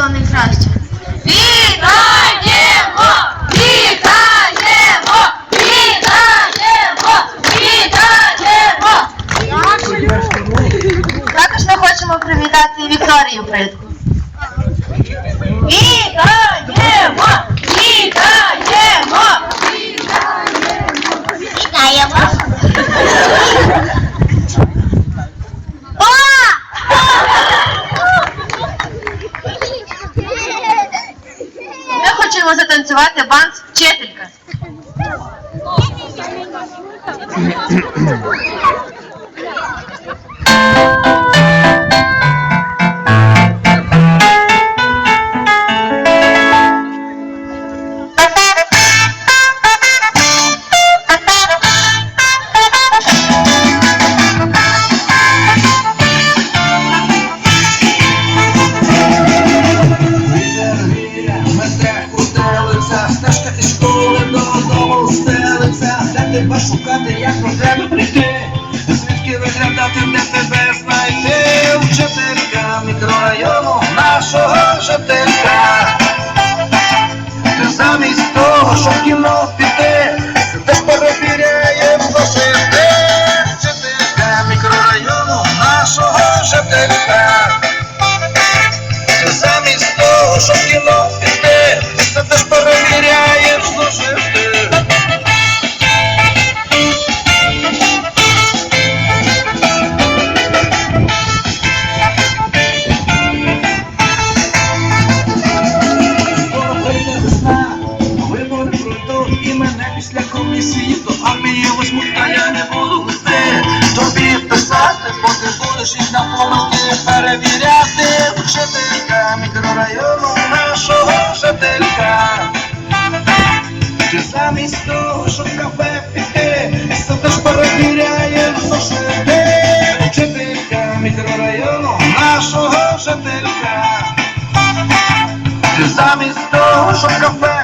всього найкращого. Вітаємо! Вітаємо! Вітаємо! Вітаємо! Також ми хочемо привітати Вікторію Притку. Вітаємо! Ми танцювати затанцювати банс вчителька. шукати, як про тебе прийти, звідки виглядати, де тебе знайти, вчителька мікрорайону нашого жителька. Ти замість того, щоб кіно піти, сидиш перевіряєш зошити, вчителька мікрорайону нашого жителька. Мене після комісії до армії возьмуть, а я не буду вести. Тобі писати, бо ти будеш їх на помилки перевіряти. Вчителька мікрорайону нашого жителька. Ти замість того, щоб кафе піти, сидиш перевіряєш зошити. Вчителька мікрорайону нашого жителька. Ти замість того, щоб кафе